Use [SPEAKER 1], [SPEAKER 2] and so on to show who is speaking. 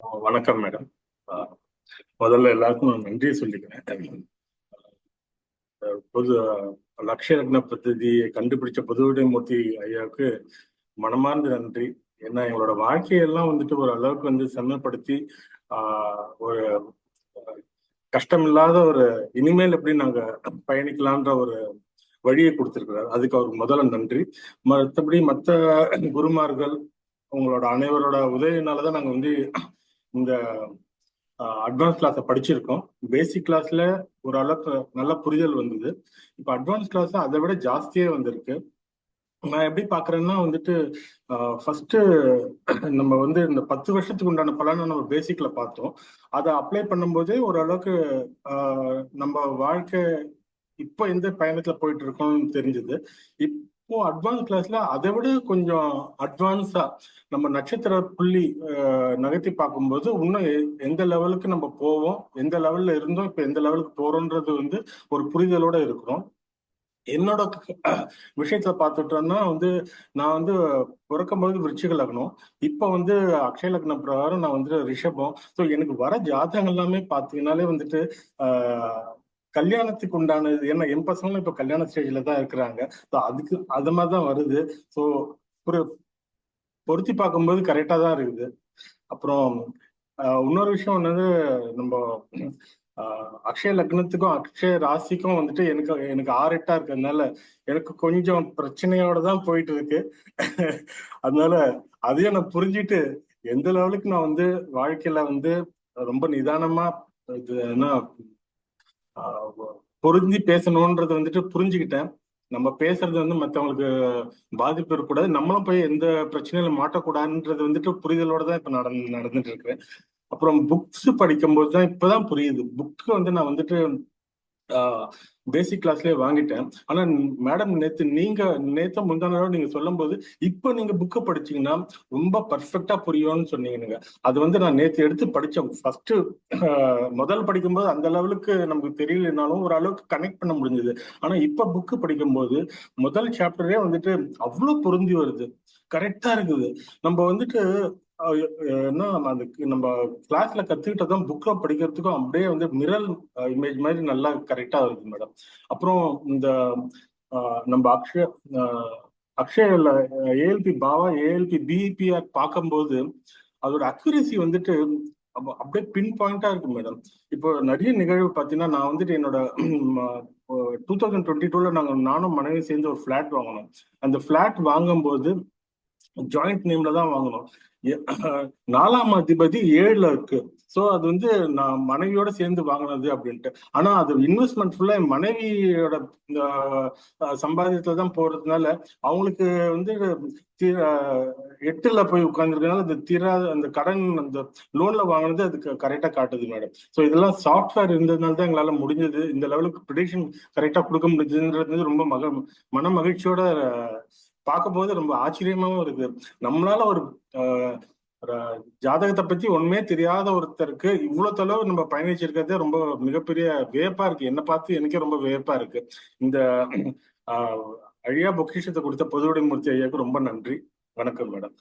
[SPEAKER 1] வணக்கம் மேடம். ஆஹ் முதல்ல எல்லாருக்கும் நான் நன்றியை சொல்லிக்கிறேன். பொது லட்சிய லக்ன பദ്ധதியை கண்டுபிடிச்ச புதுவிடைமூர்த்தி ஐயாவுக்கு மனமார்ந்த நன்றி. ஏன்னா எங்களோட வாழ்க்கையெல்லாம் வந்துட்டு ஒரு அளவுக்கு வந்து செம்மைப்படுத்தி ஆஹ் ஒரு கஷ்டமில்லாத ஒரு இனிமேல் எப்படி நாங்க பயணிக்கலான்ற ஒரு வழியை கொடுத்துருக்கிறார். அதுக்கு அவருக்கு முதல்ல நன்றி. மற்றபடி மற்ற குருமார்கள் உங்களோட அனைவரோட உதவினாலதான் நாங்க வந்து இந்த அட்வான்ஸ் கிளாஸை படிச்சிருக்கோம். பேசிக் கிளாஸ்ல ஓரளவுக்கு நல்ல புரிதல் வந்தது. இப்போ அட்வான்ஸ் கிளாஸ் அதை விட ஜாஸ்தியே வந்திருக்கு. நான் எப்படி பாக்குறேன்னா வந்துட்டு ஃபர்ஸ்ட் நம்ம வந்து இந்த பத்து வருஷத்துக்கு உண்டான பலனை நம்ம பேசிக்ல பார்த்தோம். அதை அப்ளை பண்ணும்போதே ஓரளவுக்கு ஆஹ் நம்ம வாழ்க்கை இப்போ எந்த பயணத்துல போயிட்டு இருக்கோம்னு தெரிஞ்சது. இப்போ அட்வான்ஸ் கிளாஸ்ல அதை விட கொஞ்சம் அட்வான்ஸா நம்ம நட்சத்திர புள்ளி நகர்த்தி பார்க்கும்போது இன்னும் எ- எந்த லெவலுக்கு நம்ம போவோம் எந்த லெவல்ல இருந்தோம் இப்போ எந்த லெவலுக்கு போறோம்ன்றது வந்து ஒரு புரிதலோட இருக்கிறோம். என்னோட க- விஷயத்துல பார்த்துட்டோம்னா வந்து நான் வந்து பிறக்கும்போது விருச்சிக லக்னம் இப்போ வந்து அக்ஷய லக்னம் பிரகாரம் நான் வந்து ரிஷபம். ஸோ எனக்கு வர ஜாதகம் எல்லாமே பார்த்தீங்கன்னாலே வந்துட்டு ஆஹ் கல்யாணத்துக்கு உண்டானது ஏன்னா என் பசங்களும் இப்போ கல்யாண ஸ்டேஜ்ல தான் இருக்கிறாங்க. ஸோ அதுக்கு அது மாதிரி தான் வருது. ஸோ ஒரு பொருத்தி பார்க்கும்போது கரெக்டா தான் இருக்குது. அப்புறம் ஆஹ் இன்னொரு விஷயம் என்னது நம்ம அக்ஷய லக்னத்துக்கும் அக்ஷய ராசிக்கும் வந்துட்டு எனக்கு எனக்கு ஆறு எட்டா இருக்கிறதுனால எனக்கு கொஞ்சம் பிரச்சனையோட தான் போயிட்டு இருக்கு அதனால அதையும் நான் புரிஞ்சுட்டு எந்த லெவலுக்கு நான் வந்து வாழ்க்கையில வந்து ரொம்ப நிதானமா இது என்ன புரிஞ்சு பேசணுன்றது பேசணும்ன்றது வந்துட்டு புரிஞ்சுக்கிட்டேன். நம்ம பேசுறது வந்து மற்றவங்களுக்கு பாதிப்பு இருக்கக்கூடாது. நம்மளும் போய் எந்த பிரச்சனையில மாட்டக்கூடாதுன்றது வந்துட்டு புரிதலோட தான் இப்ப நடந்து நடந்துட்டு இருக்கிறேன் அப்புறம் புக்ஸ் படிக்கும்போது தான் இப்பதான் புரியுது. புக்கு வந்து நான் வந்துட்டு பேசிக் கிளாஸ்லயே வாங்கிட்டேன். ஆனா மேடம் நேத்து நீங்க நேத்து முந்தான நீங்க சொல்லும்போது இப்ப நீங்க புக்கை படிச்சீங்கன்னா ரொம்ப பர்ஃபெக்டா புரியும்னு சொன்னீங்க அது வந்து நான் நேத்து எடுத்து படிச்சேன். ஃபர்ஸ்ட் முதல் படிக்கும்போது அந்த லெவலுக்கு நமக்கு தெரியலனாலும் ஒரு அளவுக்கு கனெக்ட் பண்ண முடிஞ்சது. ஆனா இப்ப புக்கு படிக்கும்போது முதல் சாப்டரே வந்துட்டு அவ்வளவு பொருந்தி வருது. கரெக்டா இருக்குது. நம்ம வந்துட்டு அஹ் என்ன நம்ம கிளாஸ்ல கத்துக்கிட்டதும் புக்ல படிக்கிறதுக்கும் அப்படியே வந்து மிரல் இமேஜ் மாதிரி நல்லா கரெக்டா இருக்கு மேடம் அப்புறம் இந்த நம்ம அக்ஷய அஹ், அக்ஷயல ஏஎல்பி பாவா ஏஎல்பி பிஇபிஆர் பார்க்கும்போது அதோட அக்யூரசி வந்துட்டு அப்படியே பின் பாயிண்டா இருக்கு மேடம் இப்போ நிறைய நிகழ்வு பார்த்தீங்கன்னா நான் வந்துட்டு என்னோட டூ தௌசண்ட் டுவெண்ட்டி டூல நாங்கள் நானும் மனைவி சேர்ந்து ஒரு ஃபிளாட் வாங்கினோம். அந்த ஃபிளாட் வாங்கும்போது ஜாயிண்ட் நேம்ல தான் வாங்கினோம். நாலாம் அதிபதி ஏழுல இருக்கு. சோ அது வந்து நான் மனைவியோட சேர்ந்து வாங்கினது அப்படின்ட்டு. ஆனா அது இன்வெஸ்ட்மெண்ட் ஃபுல்லா என் மனைவியோட சம்பாதியத்துல தான் போறதுனால அவங்களுக்கு வந்து தி- எட்டுல போய் உட்கார்ந்துருக்கனால அந்த திரா அந்த கடன் அந்த லோன்ல வாங்கினது அதுக்கு கரெக்டா காட்டுது மேடம் ஸோ இதெல்லாம் சாஃப்ட்வேர் இருந்ததுனால தான் எங்களால முடிஞ்சது. இந்த லெவலுக்கு ப்ரிடிக்ஷன் கரெக்டா கொடுக்க முடிஞ்சதுன்றது ரொம்ப மக மன மகிழ்ச்சியோட பார்க்கும்போது ரொம்ப ஆச்சரியமாவும் இருக்கு. நம்மளால ஒரு ஜாதகத்தை பத்தி ஒண்ணுமே தெரியாத ஒருத்தருக்கு இவ்வளவு தொலைவு நம்ம பயணிச்சிருக்கிறதே ரொம்ப மிகப்பெரிய வியப்பா இருக்கு. என்ன பார்த்து எனக்கே ரொம்ப வியப்பா இருக்கு. இந்த ஆஹ், அழியா பொக்கிஷத்தை கொடுத்த பொதுவுடைமூர்த்தி ஐயாவுக்கு ரொம்ப நன்றி. வணக்கம் மேடம்.